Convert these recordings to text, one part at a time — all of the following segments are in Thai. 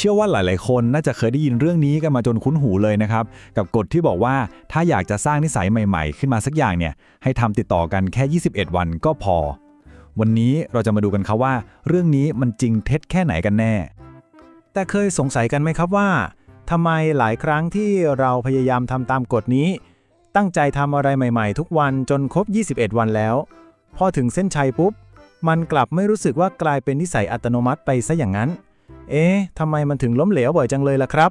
เชื่อว่าหลาย ๆ คนน่าจะเคยได้ยินเรื่องนี้กันมาจนคุ้นหูเลยนะครับ กับกฎที่บอกว่าถ้าอยากจะสร้างนิสัยใหม่ ๆ ขึ้นมาสักอย่างเนี่ยให้ทำติดต่อกันแค่ 21 วันก็พอ วันนี้เราจะมาดูกันครับว่า เรื่องนี้มันจริงเท็จแค่ไหนกันแน่ แต่เคยสงสัยกันไหมครับว่าทำไมหลายครั้งที่เราพยายามทำตามกฎนี้ ตั้งใจทำอะไรใหม่ ๆ ทุกวันจนครบ 21 วันแล้ว พอถึงเส้นชัยปุ๊บ มันกลับไม่รู้สึกว่ากลายเป็นนิสัยอัตโนมัติไปซะอย่างนั้น เอ๊ะทำไมมันถึงล้มเหลวบ่อยจังเลยล่ะครับ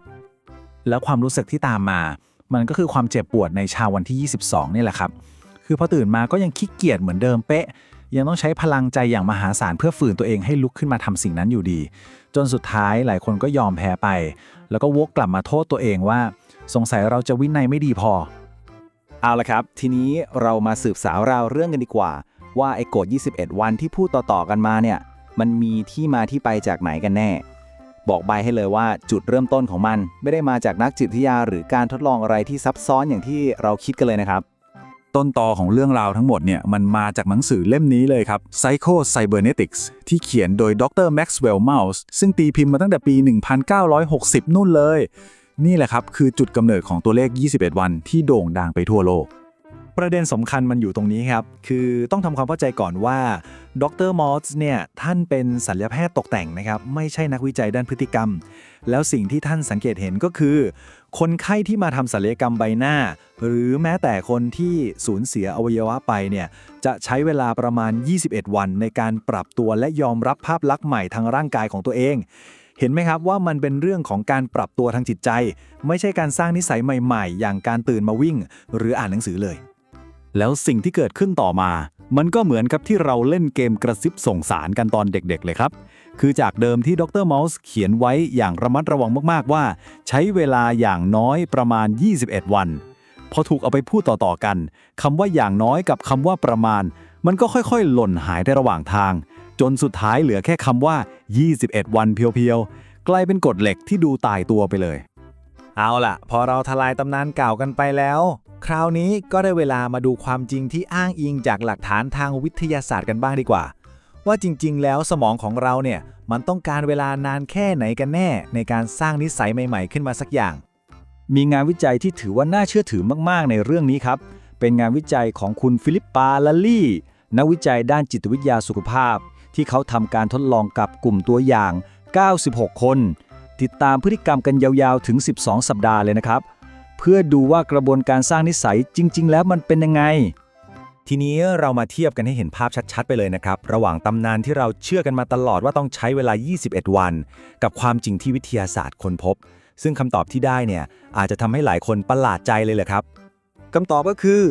แล้วความรู้สึกที่ตามมา มันก็คือความเจ็บปวดในเช้าวันที่ 22 นี่แหละครับ คือพอตื่นมาก็ยังขี้เกียจเหมือนเดิมเป๊ะ ยังต้องใช้พลังใจอย่างมหาศาลเพื่อฝืนตัวเองให้ลุกขึ้นมาทำสิ่งนั้นอยู่ดี จนสุดท้ายหลายคนก็ยอมแพ้ไป แล้วก็วกกลับมาโทษตัวเองว่า สงสัยเราจะวินัยไม่ดีพอ เอาละครับ ทีนี้เรามาสืบสาวราวเรื่องกันดีกว่า ว่าไอ้กฎ21 วันที่พูดต่อๆกันมาเนี่ย มันมีที่มาที่ไปจากไหนกันแน่ บอกใบให้เลยว่าจุดเริ่มต้นของมัน ไม่ได้มาจากนักจิตวิทยาหรือการทดลองอะไรที่ซับซ้อนอย่างที่เราคิดกันเลยนะครับ ต้นตอของเรื่องราวทั้งหมดเนี่ยมันมาจากหนังสือเล่มนี้เลยครับ Psycho Cybernetics ที่เขียนโดยดร Maxwell Mouse ซึ่งตีพิมพ์มาตั้งแต่ปี 1960 นู่นเลย นี่แหละครับคือจุดกำเนิดของตัวเลข 21 วันที่โด่งดังไปทั่วโลก ประเด็นสำคัญมันอยู่ตรงนี้ครับ คือต้องทำความเข้าใจก่อนว่าดรมอสเนี่ยท่านเป็นศัลยแพทย์ตกแต่งนะครับ ไม่ใช่นักวิจัยด้านพฤติกรรม แล้วสิ่งที่ท่านสังเกตเห็นก็คือ คนไข้ที่มาทำศัลยกรรมใบหน้า หรือแม้แต่คนที่สูญเสียอวัยวะไปเนี่ยจะใช้เวลาประมาณ 21 วัน ในการปรับตัวและยอมรับภาพลักษณ์ใหม่ทางร่างกายของตัวเองเห็นไหมครับว่ามันเป็นเรื่องของการปรับตัวทางจิตใจ ไม่ใช่การสร้างนิสัยใหม่ ๆ อย่างการตื่นมาวิ่ง หรืออ่านหนังสือเลย แล้วสิ่งที่เกิดขึ้นต่อมา มันก็เหมือนกับที่เราเล่นเกมกระซิบส่งสารกันตอนเด็กๆ เลยครับ คือจากเดิมที่ดรเมาส์เขียนไว้อย่างระมัดระวังมากๆว่า ใช้เวลาอย่างน้อยประมาณ 21 วัน พอถูกเอาไปพูดต่อๆกันคำว่าอย่างน้อยกับคำว่าประมาณ มันก็ค่อยๆ หล่นหายในระหว่างทาง จนสุดท้ายเหลือแค่คำว่า 21 วันเพียวๆ กลายเป็นกฎเหล็กที่ดูตายตัวไปเลย เอาล่ะ พอเราทลายตำนานเก่ากันไปแล้ว คราวนี้ก็ได้เวลามาดูความจริงที่อ้างอิงจากหลักฐานทางวิทยาศาสตร์กันบ้างดีกว่า ว่าจริง ๆ แล้วสมองของเราเนี่ยมันต้องการเวลานานแค่ไหนกันแน่ ในการสร้างนิสัยใหม่ ๆ ขึ้นมาสักอย่าง มีงานวิจัยที่ถือว่าน่าเชื่อถือมากๆ ในเรื่องนี้ครับ เป็นงานวิจัยของคุณฟิลิปปาลาลี่ นักวิจัยด้านจิตวิทยาสุขภาพ ที่เขาทำการทดลองกับกลุ่มตัวอย่าง 96 คน ติดตามพฤติกรรมกันยาวๆถึง 12 สัปดาห์เลยนะครับ เพื่อดูว่ากระบวนการสร้างนิสัยจริง ๆ แล้วมันเป็นยังไง ทีนี้เรามาเทียบกันให้เห็นภาพชัดๆ ไปเลยนะครับ ระหว่างตำนานที่เราเชื่อกันมาตลอดว่าต้องใช้เวลา 21 วัน กับความจริงที่วิทยาศาสตร์ค้นพบ ซึ่งคำตอบที่ได้เนี่ยอาจจะทำให้หลายคนประหลาดใจเลยแหละครับคำตอบก็คือ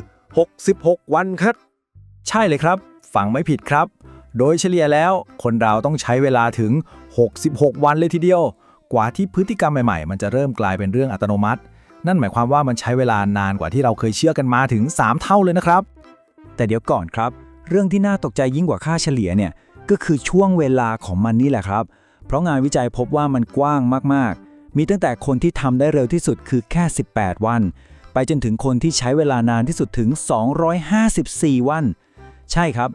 66 วันครับ ใช่เลยครับ ฟังไม่ผิดครับ โดยเฉลี่ยแล้วคนเราต้องใช้เวลาถึง 66 วันเลยทีเดียว กว่าที่พฤติกรรมใหม่ๆ มันจะเริ่มกลายเป็นเรื่องอัตโนมัติ นั่นหมายความว่ามันใช้เวลานานกว่าที่เราเคยเชื่อกันมาถึง 3 เท่าเลยนะครับ แต่เดี๋ยวก่อนครับ เรื่องที่น่าตกใจยิ่งกว่าค่าเฉลี่ยเนี่ยก็คือช่วงเวลาของมันนี่แหละครับ เพราะงานวิจัยพบว่ามันกว้างมากๆ มีตั้งแต่คนที่ทำได้เร็วที่สุดคือแค่ 18 วัน ไปจนถึงคนที่ใช้เวลานานที่สุดถึง 254 วัน ใช่ครับ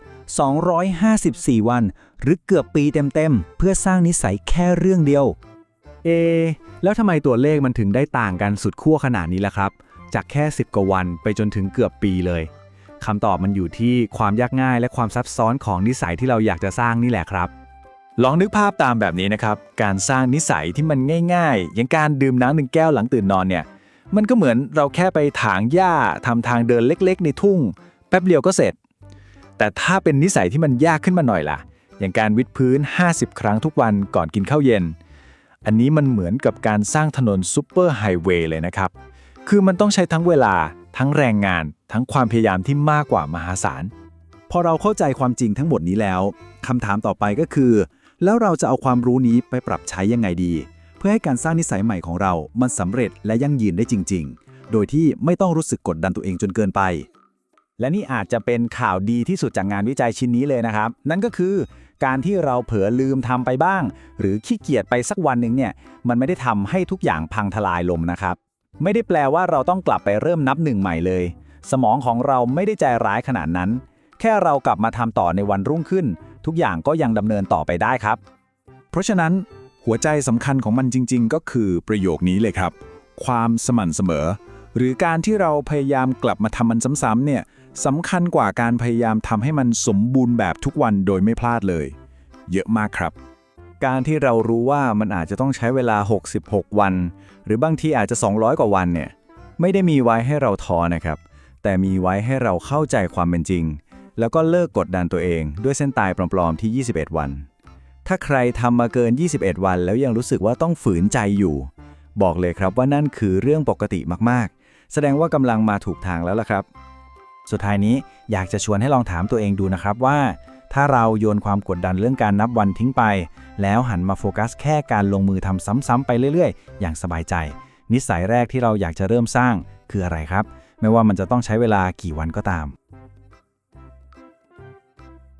254 วัน หรือเกือบปีเต็มๆ เพื่อสร้างนิสัยแค่เรื่องเดียว เอ แล้วทำไมตัวเลขมันถึงได้ต่างกันสุดขั้วขนาดนี้ล่ะครับ จากแค่ 10 กว่าวันไปจนถึงเกือบปีเลยคำตอบมันอยู่ที่ความยากง่ายและความซับซ้อนของนิสัยที่เราอยากจะสร้างนี่แหละครับ ลองนึกภาพตามแบบนี้นะครับ การสร้างนิสัยที่มันง่ายๆ อย่างการดื่มน้ำหนึ่งแก้วหลังตื่นนอนเนี่ย มันก็เหมือนเราแค่ไปถางหญ้าทำทางเดินเล็กๆ ในทุ่ง แป๊บเดียวก็เสร็จ แต่ถ้าเป็นนิสัยที่มันยากขึ้นมาหน่อยล่ะ อย่างการวิดพื้น 50 ครั้งทุกวันก่อนกินข้าวเย็น อันนี้มันเหมือนกับการสร้างถนนซูเปอร์ไฮเวย์เลยนะครับ คือมันต้องใช้ทั้งเวลา ทั้งแรงงาน ทั้งความพยายามที่มากกว่ามหาศาล พอเราเข้าใจความจริงทั้งหมดนี้แล้วคำถามต่อไปก็คือ แล้วเราจะเอาความรู้นี้ไปปรับใช้ยังไงดี เพื่อให้การสร้างนิสัยใหม่ของเรา มันสำเร็จและยั่งยืนได้จริง ๆ โดยที่ไม่ต้องรู้สึกกดดันตัวเองจนเกินไปและนี่อาจจะเป็นข่าวดีที่สุดจากงานวิจัยชิ้นนี้เลยนะครับ นั่นก็คือ การที่เราเผลอลืมทำไปบ้าง หรือขี้เกียจไปสักวันหนึ่งเนี่ยมันไม่ได้ทำให้ทุกอย่างพังทลายลงนะครับ ไม่ได้แปลว่าเราต้องกลับไปเริ่มนับหนึ่งใหม่เลย สมองของเราไม่ได้ใจร้ายขนาดนั้น แค่เรากลับมาทำต่อในวันรุ่งขึ้น ทุกอย่างก็ยังดำเนินต่อไปได้ครับ เพราะฉะนั้นหัวใจสำคัญของมันจริง ๆ ก็คือประโยคนี้เลยครับ ความสม่ำเสมอ หรือการที่เราพยายามกลับมาทำมันซ้ำๆเนี่ย สำคัญกว่าการพยายามทำให้มันสมบูรณ์แบบทุกวันโดยไม่พลาดเลย เยอะมากครับ การที่เรารู้ว่ามันอาจจะต้องใช้เวลา 66 วัน หรือบางทีอาจจะ 200 กว่าวันเนี่ย ไม่ได้มีไว้ให้เราท้อนะครับ แต่มีไว้ให้เราเข้าใจความเป็นจริง แล้วก็เลิกกดดันตัวเองด้วยเส้นตายปลอมๆที่ 21 วัน ถ้าใครทำมาเกิน 21 วัน แล้วยังรู้สึกว่าต้องฝืนใจอยู่ บอกเลยครับว่านั่นคือเรื่องปกติมากๆ แสดงว่ากำลังมาถูกทางแล้วล่ะครับ สุดท้ายนี้อยากจะชวนให้ลองถามตัวเองดูนะครับว่า ถ้าเราโยนความกดดันเรื่องการนับวันทิ้งไป แล้วหันมาโฟกัสแค่การลงมือทำซ้ำๆไปเรื่อยๆ อย่างสบายใจ นิสัยแรกที่เราอยากจะเริ่มสร้างคืออะไรครับ ไม่ว่ามันจะต้องใช้เวลากี่วันก็ตาม